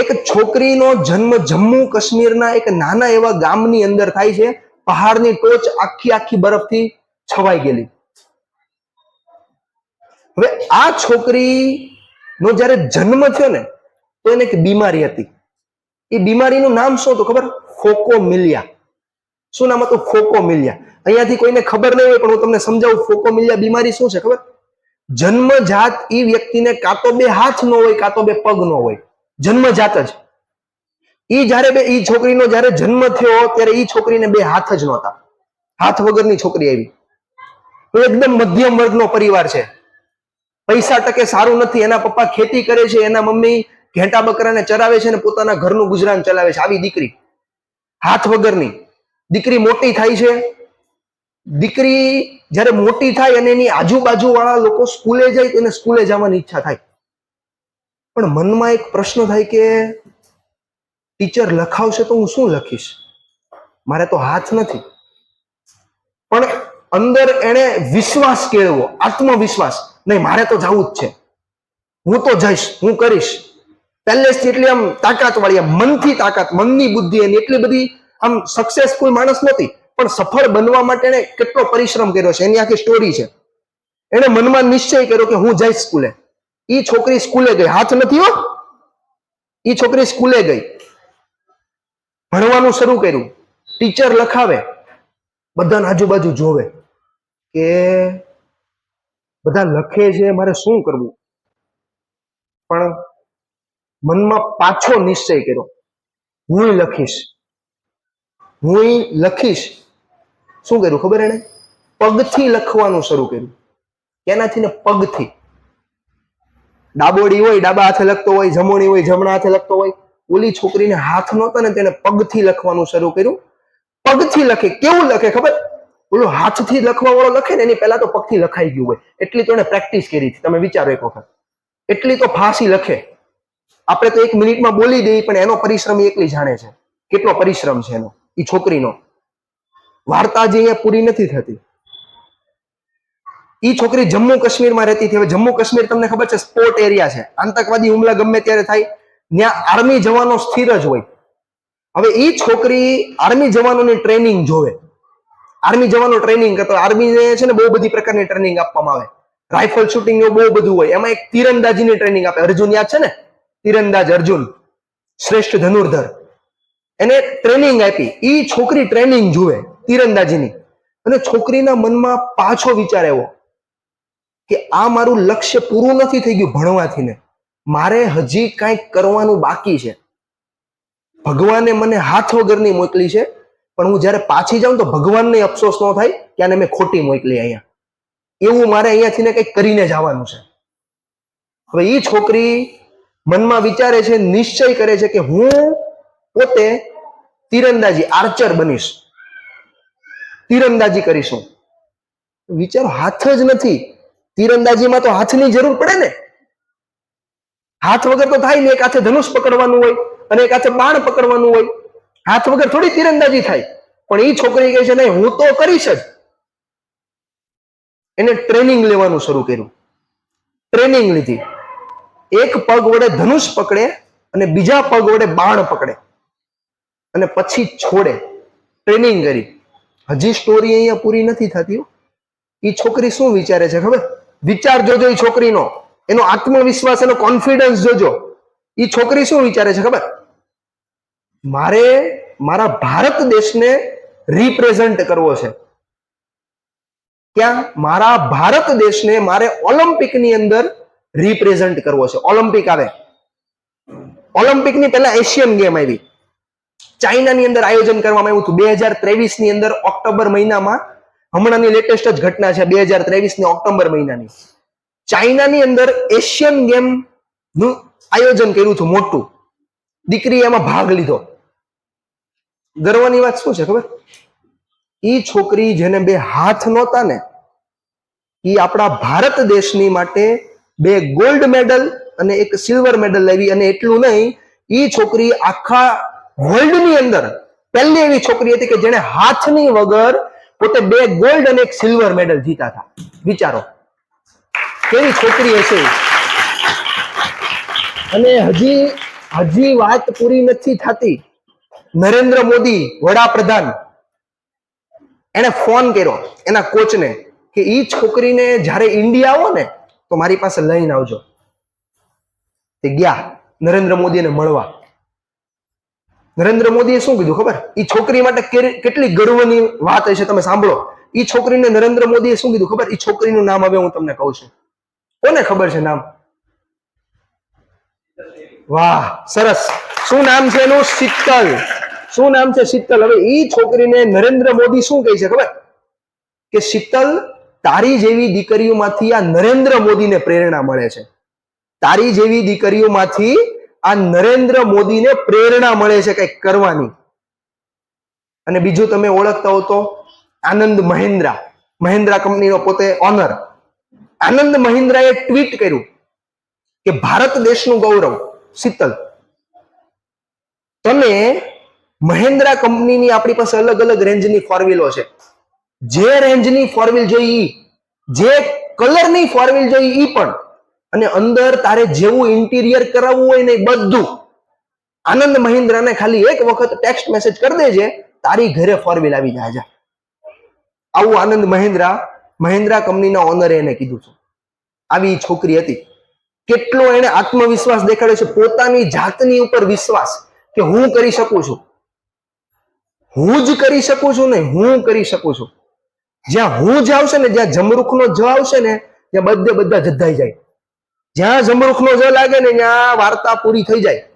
એક છોકરીનો જન્મ જમ્મુ કાશ્મીરના એક નાના એવા ગામની અંદર થાય છે. પહાડની ટોચ આખી આખી બરફથી છવાઈ ગયેલી. હવે આ છોકરીનો જ્યારે જન્મ થયો ને, તો એને એક બીમારી હતી. એ બીમારીનું નામ શું હતું ખબર? ફોકોમિલિયા. શું નામ હતું? ફોકોમિલિયા. અહીંયાથી કોઈને ખબર નહીં હોય, પણ હું તમને સમજાવું, ફોકોમિલિયા બીમારી શું છે ખબર? જન્મજાત એ વ્યક્તિને કાં તો બે હાથ ન હોય, કાં તો બે પગ ન હોય. જન્મજાત જ. ઈ જ્યારે બે ઈ છોકરીનો જ્યારે જન્મ થયો, ત્યારે ઈ છોકરીને બે હાથ જ નહોતા. હાથ વગરની છોકરી આવી. એકદમ મધ્યમ વર્ગનો પરિવાર છે. પૈસા ટકે સારું નથી, એના પપ્પા ખેતી કરે છે, એના મમ્મી ઘેટા બકરાને ચરાવે છે અને પોતાના ઘરનું ગુજરાન ચલાવે છે. આવી દીકરી. હાથ વગરની. દીકરી મોટી થાય છે. દીકરી જ્યારે મોટી થાય અને એની આજુબાજુ વાળા લોકો સ્કૂલે જાય એને સ્કૂલે જવાની ઈચ્છા થાય. પણ મનમાં એક પ્રશ્ન થાય કે ટીચર લખાવશે તો હું શું લખીશ? મારે તો હાથ નથી. પણ અંદર એને વિશ્વાસ કેળવો, આત્મવિશ્વાસ. નહીં, મારે તો જવું જ છે. હું તો જઈશ, હું કરીશ. પહેલેથી એટલી આમ તાકાત વાળી આમ મનથી તાકાત, મનની બુદ્ધિ એની એટલી બધી આમ સક્સેસફુલ માણસ નહોતી પણ સફળ બનવા માટે એને કેટલો પરિશ્રમ કર્યો છે? એની આખી સ્ટોરી છે. એને મનમાં નિશ્ચય કર્યો કે હું જઈશ સ્કૂલે. ઈ છોકરી સ્કૂલે ગઈ. હાથ નથી હો. ઈ છોકરી સ્કૂલે ગઈ. ભણવાનું શરૂ કર્યું. ટીચર લખાવે. બધાને આજુબાજુ જોવે કે બધા લખે છે, મારે શું કરવું? પણ મનમાં પાછો નિશ્ચય કર્યો. હું લખીશ. હું લખીશ. શું કર્યું ખબર એને? પગથી લખવાનું શરૂ કર્યું. કેનાથી ને પગથી? ડાબોડી હોય, ડાબા હાથે લખતો હોય, જમણી હોય, જમણા હાથે લખતો હોય. ઓલી છોકરીને હાથ નહોતા ને તેને પગથી લખવાનું શરૂ કર્યું. પગથી લખે. કેવું લખે ખબર? ઓલો હાથથી લખવા વાળો લખે ને એની પહેલા તો પગથી લખાઈ ગયું હોય. એટલી તો એને પ્રેક્ટિસ કરી તમે વિચારો એક વખત. એટલી તો ફાંસી લખે. આપણે તો એક મિનિટમાં બોલી દઈએ, પણ એનો પરિશ્રમ એકલી જાણે છે. કેટલો પરિશ્રમ છે એનો એ છોકરીનો. વાર્તા જે અહીંયા પૂરી નથી થતી. ઈ છોકરી જમ્મુ કાશ્મીરમાં રહેતી હતી. હવે જમ્મુ કાશ્મીર તમને ખબર છે સ્પોર્ટ એરિયા છે. આતંકવાદી હુમલા ગમે ત્યારે થાય, ત્યાં આર્મી જવાનો સ્થિર જ હોય. હવે ઈ છોકરી આર્મી જવાનોની ટ્રેનિંગ જોવે. આર્મી જવાનો ટ્રેનિંગ કરતો આર્મી છે ને બહુ બધી પ્રકારની ટ્રેનિંગ આપવામાં આવે. રાઇફલ શૂટિંગ એવું બહુ બધું હોય. એમાં એક તીરંદાજીની ટ્રેનિંગ આપે. અર્જુન યાદ છે ને? તીરંદાજ અર્જુન. શ્રેષ્ઠ ધનુર્ધર. એને ટ્રેનિંગ આપી. ઈ છોકરી ટ્રેનિંગ જુએ તીરંદાજીની. અને છોકરીના મનમાં પાછો વિચાર આવ્યો. કે આ મારું લક્ષ્ય પૂરું નથી થઈ ગયું ભણવાથી ને મારે હજી કાંઈક કરવાનું બાકી છે. ભગવાને મને હાથ વગરની મોકલી છે. પણ હું જ્યારે પાછી જાઉં તો ભગવાનને અફસોસ ન થાય કે આને મેં ખોટી મોકલી અહીંયા. એવું મારે અહીંયાથી ને કંઈક કરીને જવાનું છે. હવે એ છોકરી મનમાં વિચારે છે, નિશ્ચય કરે છે કે હું પોતે તીરંદાજી, આર્ચર બનીશ. તીરંદાજી કરીશું. વિચારો, હાથ જ નથી. તીરંદાજીમાં તો હાથની જરૂર પડે ને. હાથ વગર તો થાય ને એક હાથે ધનુષ પકડવાનું હોય અને એક હાથે બાણ પકડવાનું હોય. હાથ વગર થોડી તીરંદાજી થાય, પણ એ છોકરી કહે છે, નહીં, હું તો કરીશ જ. એને ટ્રેનિંગ લેવાનું શરૂ કર્યું. ટ્રેનિંગ લીધી. એક પગ વડે ધનુષ પકડે અને બીજા પગ વડે બાણ પકડે. અને પછી છોડે. ટ્રેનિંગ કરી. હજી સ્ટોરી અહીંયા પૂરી નથી થતી એ છોકરી શું વિચારે છે ખબર? વિચાર જોજો એ છોકરીનો. એનો આત્મવિશ્વાસ, એનો કોન્ફિડન્સ જોજો. એ છોકરી શું વિચારે છે ખબર? મારે મારા ભારત દેશને રિપ્રેઝન્ટ કરવો છે. ક્યાં? મારા ભારત દેશને મારે ઓલિમ્પિકની અંદર રિપ્રેઝન્ટ કરવો છે. ઓલિમ્પિક આવે. ઓલિમ્પિકની પહેલા એશિયન ગેમ આવી. ચાઇનાની અંદર આયોજન કરવામાં આવ્યું હતું. બે હજાર ત્રેવીસની અંદર ઓક્ટોબર મહિનામાં હમણાંની લેટેસ્ટ જ ઘટના છે બે હજાર ત્રેવીસની ઓક્ટોબર મહિનાની. ચાઇનાની અંદર એશિયન ગેમનું આયોજન કર્યું હતું મોટું. દીકરીએ એમાં ભાગ લીધો. ગર્વની વાત શું છે ખબર? ઈ છોકરી જેને બે હાથ નહોતા ને, ઈ આપણા ભારત દેશની માટે બે ગોલ્ડ મેડલ અને એક સિલ્વર મેડલ લાવી અને એટલું નહીં, ઈ છોકરી આખા વર્લ્ડની અંદર, પહેલી એવી છોકરી હતી કે જેને હાથની વગર પોતે બે ગોલ્ડ અને એક સિલ્વર મેડલ જીતા હતા. વિચારો. કેવી છોકરી હશે? અને હજી હજી વાત પૂરી નથી થતી. નરેન્દ્ર મોદી વડાપ્રધાન. એને ફોન કર્યો એના કોચને કે એ છોકરીને જ્યારે ઇન્ડિયા આવો ને તો મારી પાસે લઈને આવજો. તે ગયા. નરેન્દ્ર મોદીને મળવા. નરેન્દ્ર મોદીએ શું કીધું ખબર? એ છોકરી માટે કેટલી ગર્વની વાત હશે તમે સાંભળો. એ છોકરીને નરેન્દ્ર મોદીએ શું કીધું ખબર? એ છોકરીનું નામ હવે હું તમને કહું છું. કોને ખબર છે નામ? વાહ, સરસ. શું નામ છે એનું? શીતલ. શું નામ છે શીતલ? હવે એ છોકરીને નરેન્દ્ર મોદી શું કહે છે ખબર? કે શીતલ, તારી જેવી દીકરીઓમાંથી આ નરેન્દ્ર મોદીને પ્રેરણા મળે છે. તારી જેવી દીકરીઓમાંથી આ નરેન્દ્ર મોદીને પ્રેરણા મળે છે કંઈક કરવાની. અને બીજું તમે ઓળખતા હો તો આનંદ મહિન્દ્રા. મહિન્દ્રા કંપનીનો પોતે ઓનર આનંદ મહિન્દ્રાએ ટ્વીટ કર્યું કે ભારત દેશનું ગૌરવ, શીતલ. તમે મહિન્દ્રા કંપનીની આપણી પાસે અલગ અલગ રેન્જની ફોર છે. જે રેન્જની ફોર જોઈ ઈ. જે કલરની ફોર જોઈ એ પણ. અને અંદર તારે જેવું ઇન્ટિરિયર કરાવવું હોય ને બધું. આનંદ મહિન્દ્રાને ખાલી એક વખત ટેક્સ્ટ મેસેજ કરી દેજે, તારી ઘરે ફોર વ્હીલ આવી જાય આવું આનંદ મહિન્દ્રા મહિન્દ્રા કંપનીના ઓનરે એને કીધું છે. આવી છોકરી હતી. કેટલો એને આત્મવિશ્વાસ દેખાડ્યો છે. પોતાની જાતની ઉપર વિશ્વાસ કે હું કરી શકું છું. હું જ કરી શકું છું ને હું કરી શકું છું. જ્યાં હું જ આવશે ને, જ્યાં જમરૂખનો જ આવશે ને, ત્યાં બધે બધા જધાઈ જાય. જ્યાં જમરૂખનો જ લાગે ને ત્યાં વાર્તા પૂરી થઈ જાય.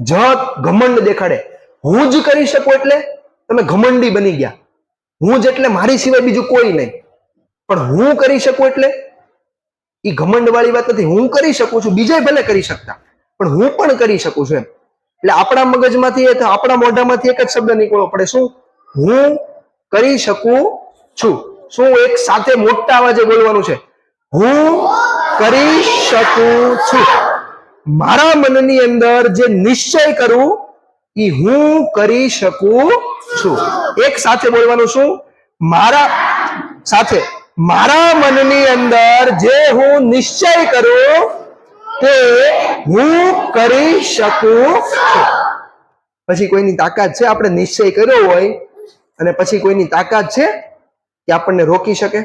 જ ઘમંડ દેખાડે. હું જ કરી શકું એટલે? તમે ઘમંડી બની ગયા. હું જ એટલે મારી સિવાય બીજું કોઈ નહીં. પણ હું કરી શકું એટલે? એ ઘમંડ વાળી વાત નથી. હું કરી શકું છું. બીજા ભલે કરી શકતા. પણ હું પણ કરી શકું છું એમ. એટલે આપણા મગજમાંથી આપણા મોઢામાંથી એક જ શબ્દ નીકળવો પડે. શું? હું કરી શકું છું. શું એક સાથે મોટા અવાજે બોલવાનું છે? હું કરી શકું છું. મારા મનની અંદર જે નિશ્ચય કરું એ હું કરી શકું છું. એક સાથે બોલવાનું શું? મારા સાથે, મારા મનની અંદર જે હું નિશ્ચય કરું, તે હું કરી શકું છું. પછી કોઈની તાકાત છે? આપણે નિશ્ચય કર્યો હોય અને પછી કોઈની તાકાત છે કે આપણને રોકી શકે?